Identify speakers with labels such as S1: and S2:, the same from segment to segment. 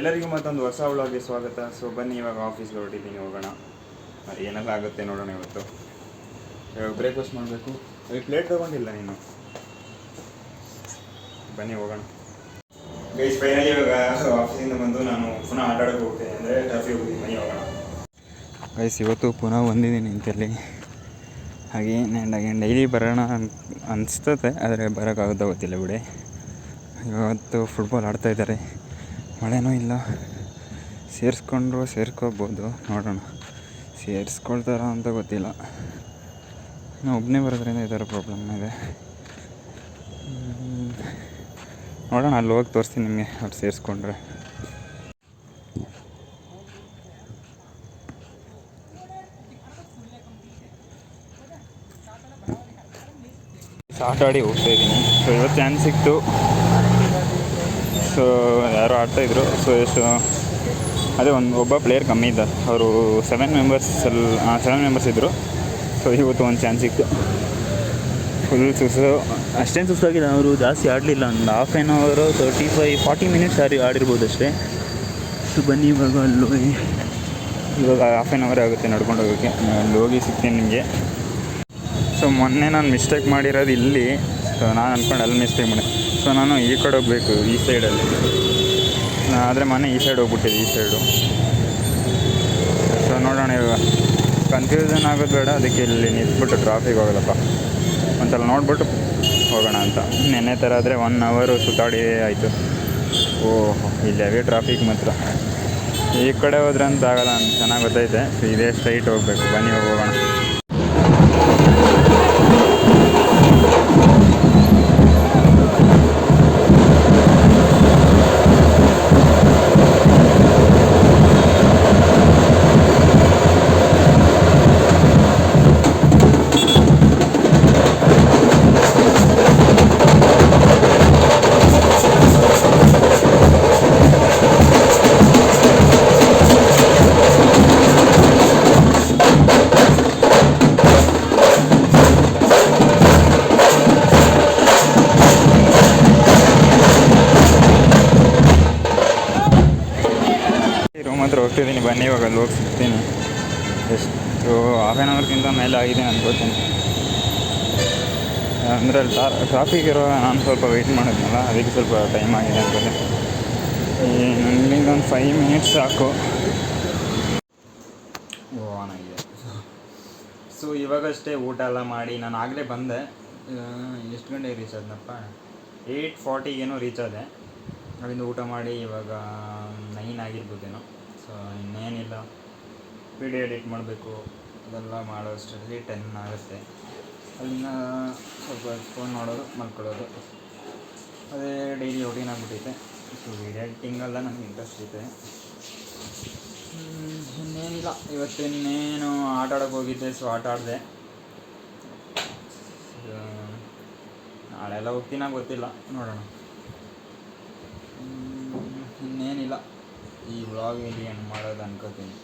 S1: ಎಲ್ಲರಿಗೂ ಮತ್ತೊಂದು ಹೊಸ ವ್ಲಾಗ್ಗೆ ಸ್ವಾಗತ. ಸೊ ಬನ್ನಿ, ಇವಾಗ ಆಫೀಸ್ಗೆ ಹೊರಟಿದ್ದೀನಿ, ಹೋಗೋಣ. ಅದು ಏನೆಲ್ಲ ಆಗುತ್ತೆ ನೋಡೋಣ ಇವತ್ತು. ಇವಾಗ ಬ್ರೇಕ್ಫಾಸ್ಟ್ ಮಾಡಬೇಕು. ಅಲ್ಲಿ ಪ್ಲೇಟ್ ತೊಗೊಂಡಿಲ್ಲ ನೀನು. ಬನ್ನಿ, ಹೋಗೋಣ. ಗೈಸ್ ಫೈನಲಿ ಇವಾಗ ಆಫೀಸಿಂದ ಬಂದು ನಾನು ಪುನಃ ಆಟಾಡೋಕೆ ಹೋಗ್ತೇನೆ ಅಂದರೆ ಟ್ರಾಫಿಕ್ ಹೋಗ್ತೀನಿ. ಬನ್ನಿ, ಹೋಗೋಣ. ಗೈಸ್ ಇವತ್ತು ಪುನಃ ಬಂದಿದ್ದೀನಿ ಇಂತಲ್ಲಿ ಹಾಗೆ ಆ್ಯಂಡ್ ಹಾಗೆ ಡೈಲಿ ಬರೋಣ ಅನ್, ಅನಿಸ್ತದೆ, ಆದರೆ ಬರೋಕ್ಕಾಗುತ್ತಾ ಗೊತ್ತಿಲ್ಲ ಬಿಡಿ. ಇವತ್ತು ಫುಟ್ಬಾಲ್ ಆಡ್ತಾ ಮಳೆನೂ ಇಲ್ಲ. ಸೇರಿಸ್ಕೊಂಡ್ರು ಸೇರ್ಕೋಬೋದು. ನೋಡೋಣ. ಸೇರಿಸ್ಕೊಳ್ತಾರ ಅಂತ ಗೊತ್ತಿಲ್ಲ. ನಾವು ಒಬ್ಬನೇ ಬರೋದ್ರಿಂದ ಈ ಥರ ಪ್ರಾಬ್ಲಮ್ ಇದೆ ನೋಡೋಣ, ಅಲ್ಲಿ ಹೋಗಿ ತೋರಿಸ್ತೀನಿ ನಿಮಗೆ. ಅವ್ರು ಸೇರಿಸ್ಕೊಂಡ್ರೆ. ಆಟ ಆಡಿ ಹೋಗ್ತಾ ಇದ್ದೀನಿ ಸೊ ಇವತ್ತು ಚಾನ್ಸ್ ಸಿಕ್ತು. ಸೊ ಯಾರೋ ಆಡ್ತಾ ಇದ್ರು. ಸೊ ಎಷ್ಟು ಅದೇ ಒಂದು ಒಬ್ಬ ಪ್ಲೇಯರ್ ಕಮ್ಮಿ ಇದ್ದ. ಅವರು ಸೆವೆನ್ ಮೆಂಬರ್ಸ್ ಅಲ್ಲಿ ಸೆವೆನ್ ಮೆಂಬರ್ಸ್ ಇದ್ದರು ಸೊ ಇವತ್ತು ಒಂದು ಚಾನ್ಸ್ ಇತ್ತು ಫುಲ್ ಸುಸ್ತು.
S2: ಅಷ್ಟೇನು ಸುಸ್ತಾಗಿಲ್ಲ. ಅವರು ಜಾಸ್ತಿ ಆಡಲಿಲ್ಲ. ಒಂದು ಹಾಫ್ ಆ್ಯನ್ ಅವರು ತರ್ಟಿ ಫೈವ್ ಫಾರ್ಟಿ ಮಿನಿಟ್ಸ್ ಆಡಿ ಆಡಿರ್ಬೋದು ಅಷ್ಟೇ. ಸೊ ಬನ್ನಿ ಇವಾಗ ಅಲ್ಲಿ ಹೋಗಿ.
S1: ಇವಾಗ ಹಾಫ್ ಆ್ಯನ್ ಅವರ್ ಆಗುತ್ತೆ ನಡ್ಕೊಂಡು ಹೋಗೋಕ್ಕೆ. ಅಲ್ಲಿ ಹೋಗಿ ಸಿಗ್ತೀನಿ ನಿಮಗೆ. ಸೊ ಮೊನ್ನೆ ನಾನು ಮಿಸ್ಟೇಕ್ ಮಾಡಿರೋದು ಇಲ್ಲಿ. ಸೊ ನಾನು ಅಂದ್ಕೊಂಡು ಅಲ್ಲಿ ಮಿಸ್ಟೇಕ್ ಮಾಡಿ ಸೊ ನಾನು ಈ ಕಡೆ ಹೋಗಬೇಕು, ಈ ಸೈಡಲ್ಲಿ. ಆದರೆ ಮನೆ ಈ ಸೈಡ್ ಹೋಗ್ಬಿಟ್ಟಿದೆ, ಈ ಸೈಡು. ಸೊ ನೋಡೋಣ ಇವಾಗ. ಕನ್ಫ್ಯೂಷನ್ ಆಗೋದು ಬೇಡ, ಅದಕ್ಕೆ ಇಲ್ಲಿ ನಿಂತ್ಬಿಟ್ಟು ಟ್ರಾಫಿಕ್ ಹೋಗಲ್ಲಪ್ಪ. ಒಂದ್ಸಲ ನೋಡ್ಬಿಟ್ಟು ಹೋಗೋಣ ಅಂತ. ನೆನ್ನೆ ಥರ ಆದರೆ ಒನ್ ಅವರು ಸುತ್ತಾಡಿ ಆಯಿತು. ಓಹ್, ಇಲ್ಲಿ ಅವೇ ಟ್ರಾಫಿಕ್ ಮಾತ್ರ. ಈ ಕಡೆ ಹೋದ್ರೆ ಅಂತ ಆಗಲ್ಲ ಅಂತ ಚೆನ್ನಾಗಿ ಗೊತ್ತೈತೆ ಸೊ ಇದೇ ಸ್ಟ್ರೈಟ್ ಹೋಗ್ಬೇಕು. ಬನ್ನಿ, ಹೋಗೋಣ. ಹೋಗ್ತಿದ್ದೀನಿ. ಬನ್ನಿ, ಇವಾಗ ಅಲ್ಲಿ ಹೋಗಿ ಸಿಗ್ತೀನಿ ಎಷ್ಟು ಹಾಫ್ ಆ್ಯನ್ ಅವರ್ಗಿಂತ ಮೇಲೆ ಆಗಿದೆ ಅನ್ಕೋತೀನಿ ಅಂದರೆ ಅಲ್ಲಿ ಟ್ರಾಫಿಕ್ ಇರೋ ನಾನು ಸ್ವಲ್ಪ ವೆಯ್ಟ್ ಮಾಡಿದ್ನಲ್ಲ, ಅದಕ್ಕೆ ಸ್ವಲ್ಪ ಟೈಮ್ ಆಗಿದೆ ಅನ್ಕೋತೀನಿ ನನಗಿಂತ ಒಂದು ಫೈವ್ ಮಿನಿಟ್ಸ್ ಸಾಕು. ಓ ಆಗಿದೆ. ಸೊ ಇವಾಗಷ್ಟೇ ಊಟ ಎಲ್ಲ ಮಾಡಿ, ನಾನು ಆಗಲೇ ಬಂದೆ. ಎಷ್ಟು ಗಂಟೆಗೆ ರೀಚ್ ಆದ್ನಪ್ಪ? ಏಯ್ಟ್ ಫಾರ್ಟಿಗೇನೋ ರೀಚ್ ಆದೆ. ಅಲ್ಲಿಂದ ಊಟ ಮಾಡಿ, ಇವಾಗ ನೈನ್ ಆಗಿರ್ಬೋದೇನೋ. ಸೊ ಇನ್ನೇನಿಲ್ಲ. ವಿಡಿಯೋ ಎಡಿಟ್ ಮಾಡಬೇಕು. ಅದೆಲ್ಲ ಮಾಡೋ ಅಷ್ಟರಲ್ಲಿ ಟೆನ್ ಆಗುತ್ತೆ. ಅಲ್ಲಿನ ಸ್ವಲ್ಪ ಫೋನ್ ನೋಡೋದು ಮಲ್ಕೊಳ್ಳೋದು. ಅದೇ ಡೈಲಿ ರೊಟೀನ್ ಆಗಿಬಿಟ್ಟೈತೆ ಸೊ ವಿಡಿಯೋ ಎಡಿಟಿಂಗೆಲ್ಲ ನನಗೆ ಇಂಟ್ರೆಸ್ಟ್ ಹ್ಮ್, ಇನ್ನೇನಿಲ್ಲ. ಇವತ್ತು ಇನ್ನೇನು ಆಟ ಆಡೋಕೆ ಹೋಗಿದ್ದೆ ಸೊ ಆಟ ಆಡಿದೆ. ನಾಳೆಲ್ಲ ಹೋಗ್ತೀನ ಗೊತ್ತಿಲ್ಲ. ನೋಡೋಣ ಹ್ಮ್, ಇನ್ನೇನಿಲ್ಲ ಈ ವ್ಲಾಗ್ ಇಲ್ಲಿ ಏನು ಮಾಡೋದು ಅನ್ಕೋತೀನಿ.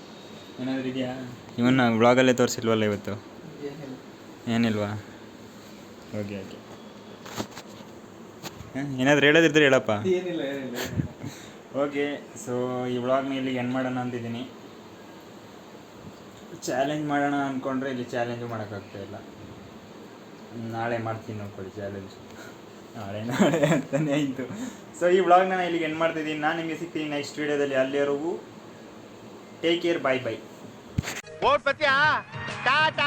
S1: ಏನಾದರೂ ಇದೆಯಾ? ಇವನ್ನ ವ್ಲಾಗಲ್ಲೇ ತೋರಿಸಿಲ್ವಲ್ಲ ಇವತ್ತು? ಏನಿಲ್ವಾ? ಓಕೆ ಓಕೆ ಏನಾದರೂ ಹೇಳೋದಿದ್ರೆ ಹೇಳಪ್ಪ.
S2: ಏನಿಲ್ಲ ಏನಿಲ್ಲ
S1: ಓಕೆ ಸೊ ಈ ವ್ಲಾಗ್ನ ಇಲ್ಲಿ ಏನು ಮಾಡೋಣ ಅಂತಿದ್ದೀನಿ. ಚಾಲೆಂಜ್ ಮಾಡೋಣ ಅಂದ್ಕೊಂಡ್ರೆ ಇಲ್ಲಿ ಚಾಲೆಂಜು ಮಾಡೋಕ್ಕಾಗ್ತಾ ಇಲ್ಲ. ನಾಳೆ ಮಾಡ್ತೀನಿ ನೋಡ್ಕೊಳ್ಳಿ ಚಾಲೆಂಜ್ ನಾಳೆ ನಾಳೆ ಅಂತಲೇ ಆಯಿತು. ಸೊ ಈ ವ್ಲಾಗ್ನ ನಾನು ಇಲ್ಲಿಗೆ ಎಂಡ್ ಮಾಡ್ತಿದ್ದೀನಿ. ನಾನು ನಿಮಗೆ ಸಿಗ್ತೀನಿ ನೆಕ್ಸ್ಟ್ ವೀಡಿಯೋದಲ್ಲಿ ಅಲ್ಲಿವರೆಗೂ ಟೇಕ್ ಕೇರ್ ಬೈ ಬೈ
S3: ಓಟ್ ಪತ್ಯ ಟಾಟಾ!